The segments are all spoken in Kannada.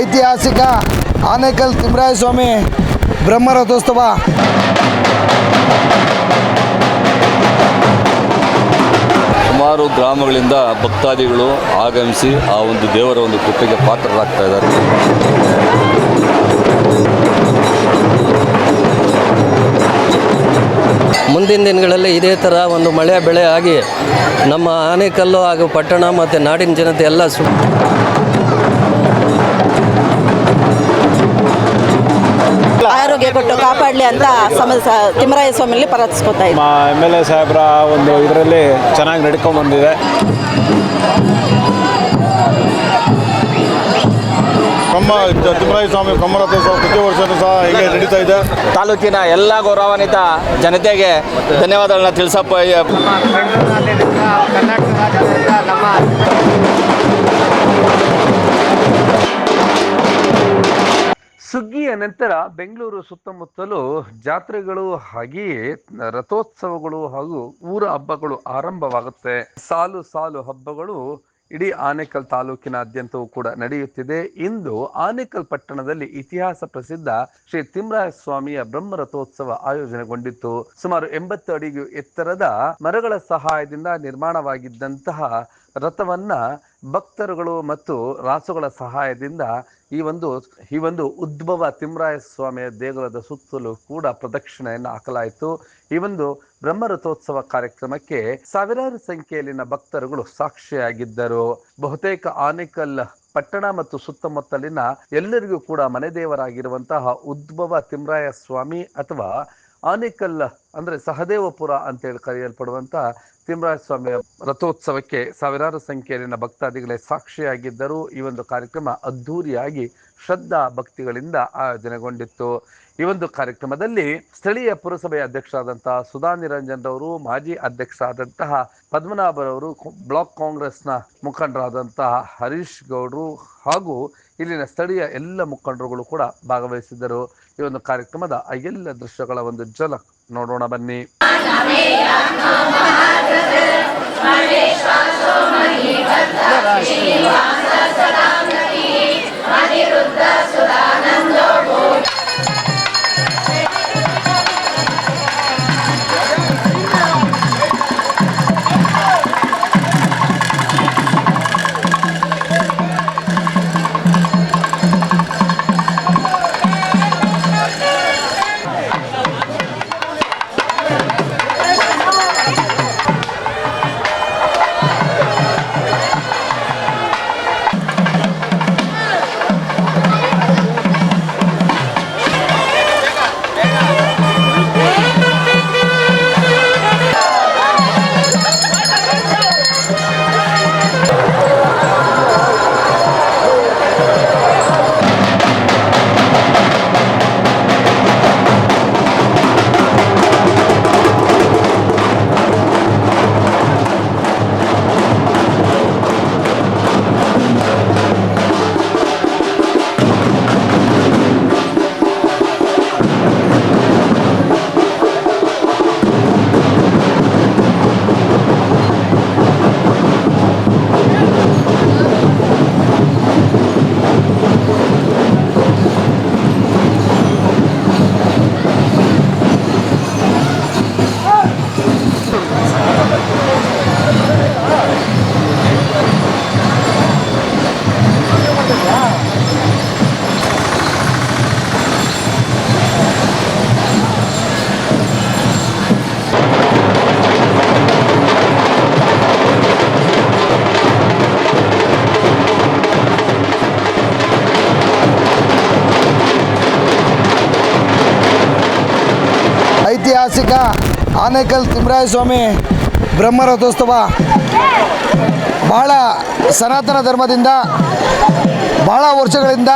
ಐತಿಹಾಸಿಕ ಆನೇಕಲ್ ತಿಮ್ಮರಾಯಸ್ವಾಮಿ ಬ್ರಹ್ಮರಥೋತ್ಸವ. ಸುಮಾರು ಗ್ರಾಮಗಳಿಂದ ಭಕ್ತಾದಿಗಳು ಆಗಮಿಸಿ ಆ ಒಂದು ದೇವರ ಒಂದು ಕೃಪೆಗೆ ಪಾತ್ರರಾಗ್ತಾ ಇದ್ದಾರೆ. ಮುಂದಿನ ದಿನಗಳಲ್ಲಿ ಇದೇ ಥರ ಒಂದು ಮಳೆ ಬೆಳೆ ಆಗಿ ನಮ್ಮ ಆನೆಕಲ್ಲು ಹಾಗೂ ಪಟ್ಟಣ ಮತ್ತು ನಾಡಿನ ಜನತೆ ಎಲ್ಲ ಸು ಆರೋಗ್ಯ ಕೊಟ್ಟು ಕಾಪಾಡಲಿ ಅಂತ ಸಮ ತಿಮ್ಮರಾಯ ಸ್ವಾಮಿಲಿ ಪ್ರಾರ್ಥಿಸ್ಕೊತಾ ಇದ್ದೀನಿ ನಮ್ಮ ಎಂ ಎಲ್ ಎ ಸಾಹೇಬ್ರ ಒಂದು ಇದರಲ್ಲಿ ಚೆನ್ನಾಗಿ ನಡ್ಕೊಂಡು ಬಂದಿದೆ. ಕಮ್ಮ ತಿಮ್ಮರಾಯ ಸ್ವಾಮಿ ಕಮ್ಮರಥೋತ್ಸವ ಪ್ರತಿ ವರ್ಷನೂ ಸಹ ಹೀಗೆ ನಡೀತಾ ಇದೆ. ತಾಲೂಕಿನ ಎಲ್ಲ ಗೌರವಾನ್ವಿತ ಜನತೆಗೆ ಧನ್ಯವಾದಗಳನ್ನ ತಿಳಿಸಪ್ಪ ಸುಗ್ಗಿಯ ನಂತರ ಬೆಂಗಳೂರು ಸುತ್ತಮುತ್ತಲು ಜಾತ್ರೆಗಳು ಹಾಗೆಯೇ, ರಥೋತ್ಸವಗಳು ಹಾಗೂ ಊರ ಹಬ್ಬಗಳು ಆರಂಭವಾಗುತ್ತೆ. ಸಾಲು ಸಾಲು ಹಬ್ಬಗಳು ಇಡೀ ಆನೇಕಲ್ ತಾಲೂಕಿನಾದ್ಯಂತವೂ ಕೂಡ ನಡೆಯುತ್ತಿದೆ. ಇಂದು ಆನೇಕಲ್ ಪಟ್ಟಣದಲ್ಲಿ ಇತಿಹಾಸ ಪ್ರಸಿದ್ಧ ಶ್ರೀ ತಿಮ್ರಾಯ ಸ್ವಾಮಿಯ ಬ್ರಹ್ಮ ರಥೋತ್ಸವ ಆಯೋಜನೆಗೊಂಡಿತ್ತು. ಸುಮಾರು ಎಂಬತ್ತು ಅಡಿಗೂ ಎತ್ತರದ ಮರಗಳ ಸಹಾಯದಿಂದ ನಿರ್ಮಾಣವಾಗಿದ್ದಂತಹ ರಥವನ್ನ ಭಕ್ತರುಗಳು ಮತ್ತು ರಾಸುಗಳ ಸಹಾಯದಿಂದ ಈ ಒಂದು ಈ ಒಂದು ಉದ್ಭವ ತಿಮ್ಮರಾಯ ಸ್ವಾಮಿಯ ದೇಗುಲದ ಸುತ್ತಲೂ ಕೂಡ ಪ್ರದಕ್ಷಿಣೆಯನ್ನು ಹಾಕಲಾಯಿತು. ಈ ಒಂದು ಬ್ರಹ್ಮರಥೋತ್ಸವ ಕಾರ್ಯಕ್ರಮಕ್ಕೆ ಸಾವಿರಾರು ಸಂಖ್ಯೆಯಲ್ಲಿನ ಭಕ್ತರುಗಳು ಸಾಕ್ಷಿಯಾಗಿದ್ದರು. ಬಹುತೇಕ ಆನೇಕಲ್ ಪಟ್ಟಣ ಮತ್ತು ಸುತ್ತಮುತ್ತಲಿನ ಎಲ್ಲರಿಗೂ ಕೂಡ ಮನೆ ದೇವರಾಗಿರುವಂತಹ ಉದ್ಭವ ತಿಮ್ಮರಾಯ ಸ್ವಾಮಿ ಅಥವಾ ಆನೇಕಲ್ ಅಂದ್ರೆ ಸಹದೇವಪುರ ಅಂತೇಳಿ ಕರೆಯಲ್ಪಡುವಂಥ ತಿಮ್ಮರಾಜ ಸ್ವಾಮಿಯ ರಥೋತ್ಸವಕ್ಕೆ ಸಾವಿರಾರು ಸಂಖ್ಯೆಯಲ್ಲಿನ ಭಕ್ತಾದಿಗಳೇ ಸಾಕ್ಷಿಯಾಗಿದ್ದರು ಈ ಒಂದು ಕಾರ್ಯಕ್ರಮ ಅದ್ಧೂರಿಯಾಗಿ ಶ್ರದ್ಧಾ ಭಕ್ತಿಗಳಿಂದ ಆಯೋಜನೆಗೊಂಡಿತ್ತು. ಈ ಒಂದು ಕಾರ್ಯಕ್ರಮದಲ್ಲಿ ಸ್ಥಳೀಯ ಪುರಸಭೆಯ ಅಧ್ಯಕ್ಷರಾದಂತಹ ಸುಧಾ ನಿರಂಜನ್ ರವರು, ಮಾಜಿ ಅಧ್ಯಕ್ಷರಾದಂತಹ ಪದ್ಮನಾಭರವರು ಬ್ಲಾಕ್ ಕಾಂಗ್ರೆಸ್ನ ಮುಖಂಡರಾದಂತಹ ಹರೀಶ್ ಗೌಡರು ಹಾಗೂ ಇಲ್ಲಿನ ಸ್ಥಳೀಯ ಎಲ್ಲ ಮುಖಂಡರುಗಳು ಕೂಡ ಭಾಗವಹಿಸಿದ್ದರು. ಈ ಒಂದು ಕಾರ್ಯಕ್ರಮದ ಎಲ್ಲ ದೃಶ್ಯಗಳ ಒಂದು ಝಲಕ್ ನೋಡೋಣ ಬನ್ನಿ. ಆನೇಕಲ್ ತಿಮ್ಮರಾಯ ಸ್ವಾಮಿ ಬ್ರಹ್ಮರಥೋತ್ಸವ. ಬಹಳ ಸನಾತನ ಧರ್ಮದಿಂದ, ಬಹಳ ವರ್ಷಗಳಿಂದ,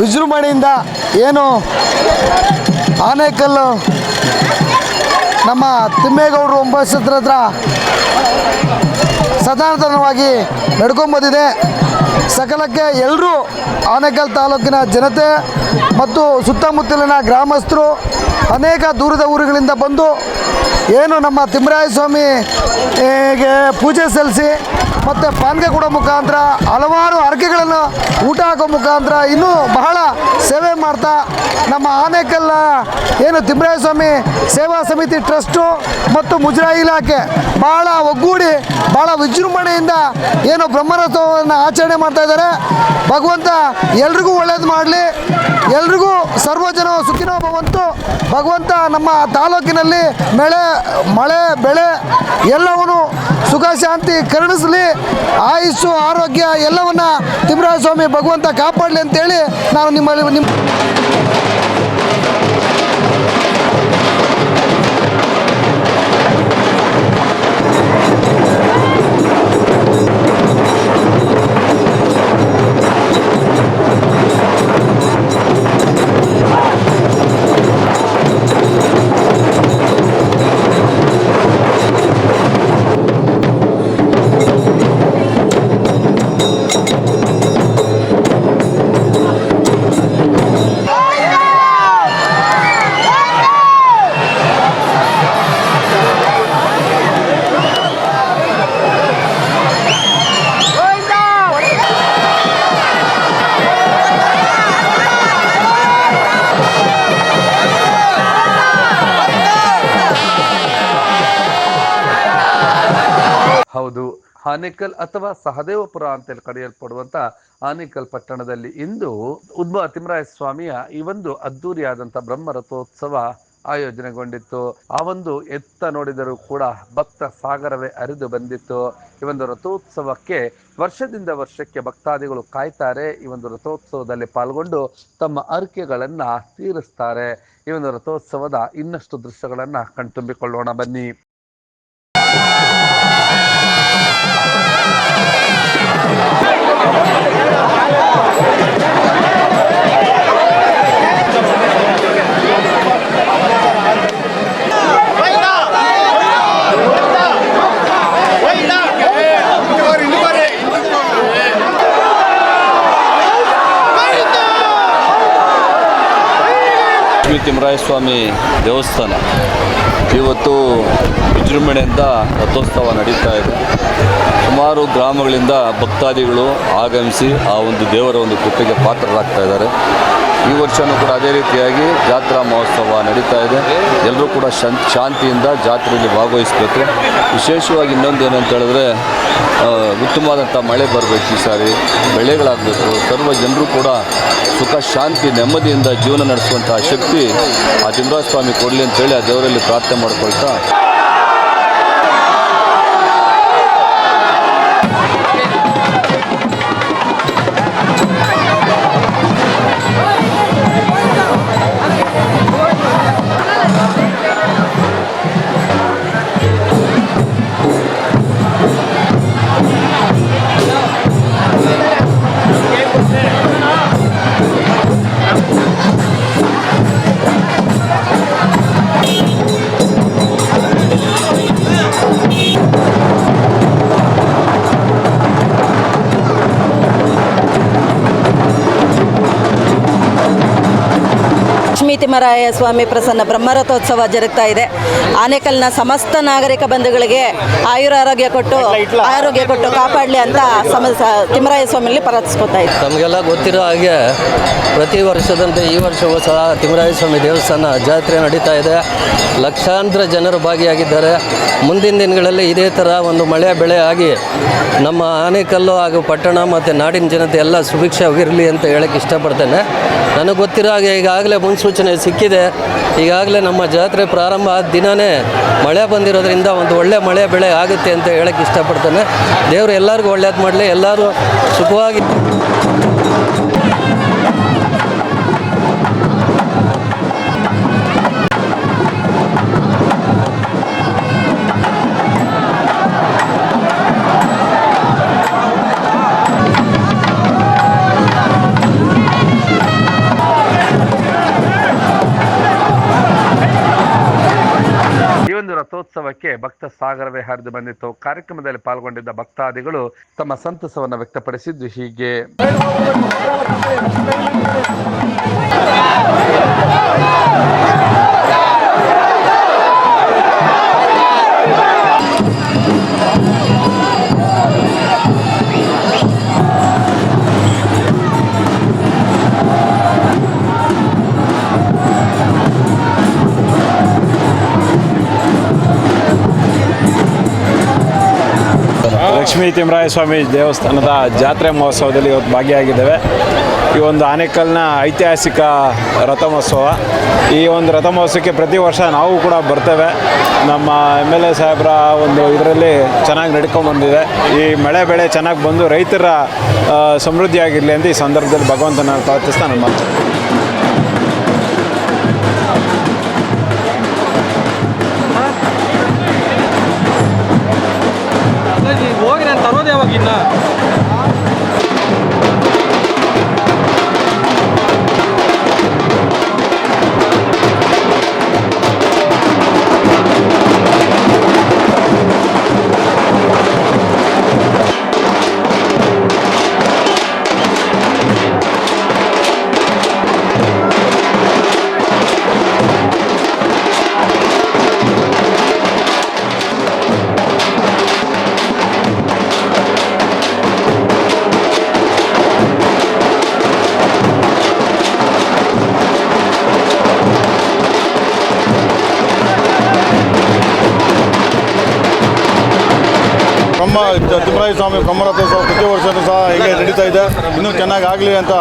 ವಿಜೃಂಭಣೆಯಿಂದ ಏನು ಆನೇಕಲ್ಲು ನಮ್ಮ ತಿಮ್ಮೇಗೌಡರು ಒಂಬತ್ತರ ಹತ್ರ ಸದಾನತನವಾಗಿ ನಡ್ಕೊಂಬಂದಿದೆ. ಸಕಲಕ್ಕೆ ಎಲ್ಲರೂ ಆನೇಕಲ್ ತಾಲೂಕಿನ ಜನತೆ ಮತ್ತು ಸುತ್ತಮುತ್ತಲಿನ ಗ್ರಾಮಸ್ಥರು ಅನೇಕ ದೂರದ ಊರುಗಳಿಂದ ಬಂದು ಏನು ನಮ್ಮ ತಿಮ್ಮರಾಯ ಸ್ವಾಮಿ ಗೆ ಪೂಜೆ ಸಲ್ಲಿಸಿ ಮತ್ತು ಪಾನ್ಗೆ ಕೊಡೋ ಮುಖಾಂತರ ಹಲವಾರು ಹರಕೆಗಳನ್ನು ಊಟ ಹಾಕೋ ಮುಖಾಂತರ ಇನ್ನೂ ಬಹಳ ಸೇವೆ ಮಾಡ್ತಾ ನಮ್ಮ ಆನೆಕಲ್ಲ, ಏನು ತಿಮ್ಮರಾಯ ಸ್ವಾಮಿ, ಸೇವಾ ಸಮಿತಿ ಟ್ರಸ್ಟು ಮತ್ತು ಮುಜರಾಯಿ ಇಲಾಖೆ ಬಹಳ ಒಗ್ಗೂಡಿ, ಬಹಳ ವಿಜೃಂಭಣೆಯಿಂದ ಏನು ಬ್ರಹ್ಮರಥವನ್ನು ಆಚರಣೆ ಮಾಡ್ತಾ ಇದ್ದಾರೆ. ಭಗವಂತ ಎಲ್ರಿಗೂ ಒಳ್ಳೇದು ಮಾಡಲಿ, ಎಲ್ರಿಗೂ ಸರ್ವಜನ ಸುಖಿನೋ ಭವಂತು. ಭಗವಂತ ನಮ್ಮ ತಾಲೂಕಿನಲ್ಲಿ ಮಳೆ ಮಳೆ, ಬೆಳೆ ಎಲ್ಲವನ್ನು ಸುಖ, ಶಾಂತಿ ಕರುಣಿಸಲಿ. ಆಯುಸ್ಸು, ಆರೋಗ್ಯ ಎಲ್ಲವನ್ನ ತಿಮ್ಮರಾಜ ಸ್ವಾಮಿ ಭಗವಂತ ಕಾಪಾಡಲಿ ಅಂತೇಳಿ ನಾನು ನಿಮ್ಮಲ್ಲಿ ನಿಮ್ಮ ಆನೇಕಲ್ ಅಥವಾ ಸಹದೇವಪುರ ಅಂತೇಳಿ ಕರೆಯಲ್ಪಡುವಂಥ ಆನೇಕಲ್ ಪಟ್ಟಣದಲ್ಲಿ ಇಂದು ಉದ್ಭವ ತಿಮ್ಮರಾಯ ಸ್ವಾಮಿಯ ಈ ಒಂದು ಅದ್ದೂರಿಯಾದಂಥ ಬ್ರಹ್ಮ ರಥೋತ್ಸವ ಆಯೋಜನೆಗೊಂಡಿತ್ತು. ಆ ಒಂದು ಎತ್ತ ನೋಡಿದರೂ ಕೂಡ ಭಕ್ತ ಸಾಗರವೇ ಹರಿದು ಬಂದಿತ್ತು. ಈ ಒಂದು ರಥೋತ್ಸವಕ್ಕೆ ವರ್ಷದಿಂದ ವರ್ಷಕ್ಕೆ ಭಕ್ತಾದಿಗಳು ಕಾಯ್ತಾರೆ. ಈ ಒಂದು ರಥೋತ್ಸವದಲ್ಲಿ ಪಾಲ್ಗೊಂಡು ತಮ್ಮ ಅರಿಕೆಗಳನ್ನ ತೀರಿಸ್ತಾರೆ. ಈ ಒಂದು ರಥೋತ್ಸವದ ಇನ್ನಷ್ಟು ದೃಶ್ಯಗಳನ್ನು ಕಣ್ತುಂಬಿಕೊಳ್ಳೋಣ ಬನ್ನಿ. ಲಕ್ಷ್ಮೀ ತಿಮ್ಮರಾಯ ಸ್ವಾಮಿ ದೇವಸ್ಥಾನ. ಇವತ್ತು ವಿಜೃಂಭಣೆಯಿಂದ ರಥೋತ್ಸವ ನಡೀತಾ ಇದೆ. ಸುಮಾರು ಗ್ರಾಮಗಳಿಂದ ಭಕ್ತಾದಿಗಳು ಆಗಮಿಸಿ ಆ ಒಂದು ದೇವರ ಒಂದು ಕೃಪೆಗೆ ಪಾತ್ರರಾಗ್ತಾ ಇದ್ದಾರೆ. ಈ ವರ್ಷವೂ ಕೂಡ ಅದೇ ರೀತಿಯಾಗಿ ಜಾತ್ರಾ ಮಹೋತ್ಸವ ನಡೀತಾ ಇದೆ. ಎಲ್ಲರೂ ಕೂಡ ಶಾಂತಿಯಿಂದ ಜಾತ್ರೆಯಲ್ಲಿ ಭಾಗವಹಿಸಬೇಕು. ವಿಶೇಷವಾಗಿ ಇನ್ನೊಂದು ಏನಂತ ಹೇಳಿದ್ರೆ ಉತ್ತಮವಾದಂಥ ಮಳೆ ಬರಬೇಕು ಈ ಸಾರಿ. ಬೆಳೆಗಳಾಗಬೇಕು. ಸರ್ವ ಜನರು ಕೂಡ ಸುಖ, ಶಾಂತಿ, ನೆಮ್ಮದಿಯಿಂದ ಜೀವನ ನಡೆಸುವಂತಹ ಶಕ್ತಿ ಆ ತಿಮ್ಮರಾಜ ಸ್ವಾಮಿ ಕೊಡಲಿ ಅಂತೇಳಿ ಆ ದೇವರಲ್ಲಿ ಪ್ರಾರ್ಥನೆ ಮಾಡ್ಕೊಳ್ತಾ ತಿಮ್ಮರಾಯ ಸ್ವಾಮಿ ಪ್ರಸನ್ನ ಬ್ರಹ್ಮರಥೋತ್ಸವ ಜರುಗ್ತಾ ಇದೆ. ಆನೇಕಲ್ನ ಸಮಸ್ತ ನಾಗರಿಕ ಬಂಧುಗಳಿಗೆ ಆಯುರ ಆರೋಗ್ಯ ಕೊಟ್ಟು ಆರೋಗ್ಯ ಕೊಟ್ಟು ಕಾಪಾಡಲಿ ಅಂತ ತಿಮ್ಮರಾಯ ಸ್ವಾಮಿಯಲ್ಲಿ ಪ್ರಾರ್ಥಿಸ್ಕೊತಾ ಇದ್ದೀವಿ ತಮಗೆಲ್ಲ ಗೊತ್ತಿರೋ ಹಾಗೆ ಪ್ರತಿ ವರ್ಷದಂತೆ ಈ ವರ್ಷವೂ ಸಹ ತಿಮ್ಮರಾಯ ಸ್ವಾಮಿ ದೇವಸ್ಥಾನ ಜಾತ್ರೆ ನಡೀತಾ ಇದೆ. ಲಕ್ಷಾಂತರ ಜನರು ಭಾಗಿಯಾಗಿದ್ದಾರೆ. ಮುಂದಿನ ದಿನಗಳಲ್ಲಿ ಇದೇ ಥರ ಒಂದು ಮಳೆ ಬೆಳೆ ಆಗಿ ನಮ್ಮ ಆನೇಕಲ್ಲು ಹಾಗೂ ಪಟ್ಟಣ ಮತ್ತು ನಾಡಿನ ಜನತೆ ಎಲ್ಲ ಸುಭಿಕ್ಷವಾಗಿರಲಿ ಅಂತ ಹೇಳಕ್ಕೆ ಇಷ್ಟಪಡ್ತೇನೆ. ನನಗೆ ಗೊತ್ತಿರೋ ಹಾಗೆ ಈಗಾಗಲೇ ಮುನ್ಸೂಚನೆ ಸಿಕ್ಕಿದೆ. ಈಗಾಗಲೇ ನಮ್ಮ ಜಾತ್ರೆ ಪ್ರಾರಂಭ ಆದ ದಿನವೇ ಮಳೆ ಬಂದಿರೋದ್ರಿಂದ ಒಂದು ಒಳ್ಳೆ ಮಳೆ ಬೆಳೆ ಆಗುತ್ತೆ ಅಂತ ಹೇಳಕ್ಕೆ ಇಷ್ಟಪಡ್ತೇನೆ. ದೇವರು ಎಲ್ಲರಿಗೂ ಒಳ್ಳೇದು ಮಾಡಲಿ. ಎಲ್ಲರೂ ಸುಖವಾಗಿ ರಥೋತ್ಸವಕ್ಕೆ ಭಕ್ತ ಸಾಗರವೇ ಹರಿದು ಬಂದಿತ್ತು. ಕಾರ್ಯಕ್ರಮದಲ್ಲಿ ಪಾಲ್ಗೊಂಡಿದ್ದ ಭಕ್ತಾದಿಗಳು ತಮ್ಮ ಸಂತಸವನ್ನು ವ್ಯಕ್ತಪಡಿಸಿದ್ದು ಹೀಗೆ. ಲಕ್ಷ್ಮೀ ತಿಮ್ಮರಾಯಸ್ವಾಮಿ ದೇವಸ್ಥಾನದ ಜಾತ್ರೆ ಮಹೋತ್ಸವದಲ್ಲಿ ಇವತ್ತು ಭಾಗಿಯಾಗಿದ್ದೇವೆ. ಈ ಒಂದು ಆನೇಕಲ್ನ ಐತಿಹಾಸಿಕ ರಥಮಹೋತ್ಸವ. ಈ ಒಂದು ರಥಮಹೋತ್ಸವಕ್ಕೆ ಪ್ರತಿ ವರ್ಷ ನಾವು ಕೂಡ ಬರ್ತೇವೆ. ನಮ್ಮ ಎಂ ಎಲ್ ಎ ಸಾಹೇಬರ ಒಂದು ಇದರಲ್ಲಿ ಚೆನ್ನಾಗಿ ನಡ್ಕೊಂಡು ಬಂದಿದೆ. ಈ ಮಳೆ ಬೆಳೆ ಚೆನ್ನಾಗಿ ಬಂದು ರೈತರ ಸಮೃದ್ಧಿಯಾಗಿರಲಿ ಅಂತ ಈ ಸಂದರ್ಭದಲ್ಲಿ ಭಗವಂತನ ಪ್ರಾರ್ಥಿಸ್ತಾ ಮಾತು ಬ್ರಹ್ಮ ತಿಮ್ಮರಾಯ ಸ್ವಾಮಿ ಬ್ರಹ್ಮರಥೋತ್ಸವ ಪ್ರತಿ ವರ್ಷವೂ ಸಹ ಹೀಗೆ ನಡೀತಾ ಇದೆ. ಇನ್ನೂ ಚೆನ್ನಾಗಿ ಆಗಲಿ ಅಂತ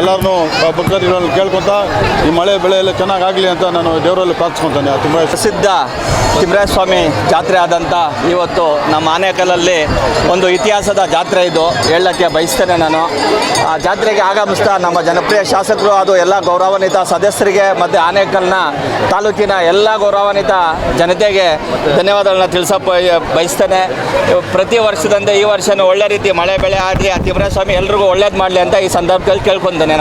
ಎಲ್ಲರನ್ನೂ ಭಕ್ತಾದಿಗಳನ್ನು ಕೇಳ್ಕೊತ ಈ ಮಳೆ ಬೆಳೆ ಎಲ್ಲ ಚೆನ್ನಾಗಿ ಆಗಲಿ ಅಂತ ನಾನು ದೇವರಲ್ಲಿ ಪ್ರಾರ್ಥಿಸ್ಕೊತಾನೆ ಆ ತಿಮ್ಮರಾಯ ಪ್ರಸಿದ್ಧ ತಿಮ್ಮರಾಯ ಸ್ವಾಮಿ ಜಾತ್ರೆ ಆದಂಥ ಇವತ್ತು ನಮ್ಮ ಆನೇಕಲಲ್ಲಿ ಒಂದು ಇತಿಹಾಸದ ಜಾತ್ರೆ ಇದು ಹೇಳಕ್ಕೆ ಬಯಸ್ತೇನೆ ನಾನು. ಆ ಜಾತ್ರೆಗೆ ಆಗಮಿಸ್ತಾ ನಮ್ಮ ಜನಪ್ರಿಯ ಶಾಸಕರು ಅದು ಎಲ್ಲ ಗೌರವಾನ್ವಿತ ಸದಸ್ಯರಿಗೆ ಮತ್ತು ಆನೇಕಲ್ನ ತಾಲೂಕಿನ ಎಲ್ಲ ಗೌರವಾನ್ವಿತ ಜನತೆಗೆ ಧನ್ಯವಾದಗಳನ್ನ ತಿಳಿಸ ಬಯಸ್ತೇನೆ. ಪ್ರತಿ ವರ್ಷದಂತೆ ಈ ವರ್ಷನೂ ಒಳ್ಳೆ ರೀತಿ ಮಳೆ, ಬೆಳೆ ಆಗಲಿ ಆ ತಿಮ್ಮರಾಯ ಸ್ವಾಮಿ ಎಲ್ರಿಗೂ ಒಳ್ಳೇದು ಮಾಡಲಿ ಅಂತ ಈ ಸಂದರ್ಭದಲ್ಲಿ ಕೇಳ್ಕೊಂತೇನೆ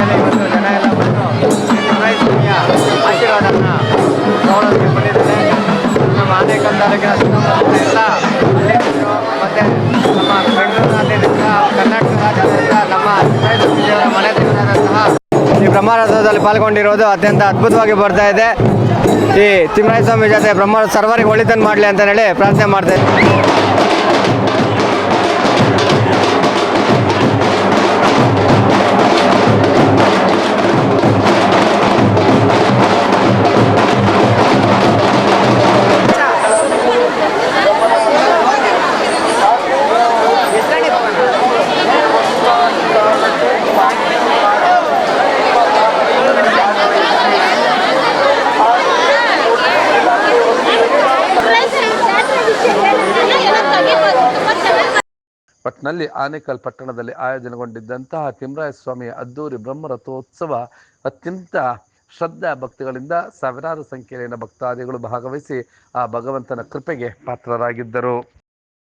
ಈ ಬ್ರಹ್ಮರಥದಲ್ಲಿ ಪಾಲ್ಗೊಂಡಿರೋದು ಅತ್ಯಂತ ಅದ್ಭುತವಾಗಿ ಬರ್ತಾ ಇದೆ. ಈ ತಿಮ್ಮರಾಯ ಸ್ವಾಮಿ ಜೊತೆ ಬ್ರಹ್ಮ ಸರ್ವರಿಗೆ ಒಳಿತನ್ನು ಮಾಡಲಿ ಅಂತ ಹೇಳಿ ಪ್ರಾರ್ಥನೆ ಮಾಡ್ತಾ ಒಟ್ನಲ್ಲಿ ಆನೇಕಲ್ ಪಟ್ಟಣದಲ್ಲಿ ಆಯೋಜನೆಗೊಂಡಿದ್ದಂತಹ ತಿಮ್ಮರಾಯ ಸ್ವಾಮಿಯ ಅದ್ದೂರಿ ಬ್ರಹ್ಮರಥೋತ್ಸವ ಅತ್ಯಂತ ಶ್ರದ್ಧಾ ಭಕ್ತಿಗಳಿಂದ ಸಾವಿರಾರು ಸಂಖ್ಯೆಯಲ್ಲಿನ ಭಕ್ತಾದಿಗಳು ಭಾಗವಹಿಸಿ ಆ ಭಗವಂತನ ಕೃಪೆಗೆ ಪಾತ್ರರಾಗಿದ್ದರು.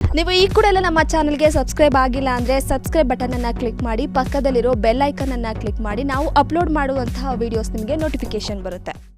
ನೀವು ಈ ಕೂಡ ಎಲ್ಲ ನಮ್ಮ ಚಾನಲ್ಗೆ ಸಬ್ಸ್ಕ್ರೈಬ್ ಆಗಿಲ್ಲ ಅಂದರೆ ಸಬ್ಸ್ಕ್ರೈಬ್ ಬಟನನ್ನು ಕ್ಲಿಕ್ ಮಾಡಿ ಪಕ್ಕದಲ್ಲಿರೋ ಬೆಲ್ ಐಕನನ್ನು ಕ್ಲಿಕ್ ಮಾಡಿ ನಾವು ಅಪ್ಲೋಡ್ ಮಾಡುವಂತಹ ವೀಡಿಯೋಸ್ ನಿಮಗೆ ನೋಟಿಫಿಕೇಶನ್ ಬರುತ್ತೆ.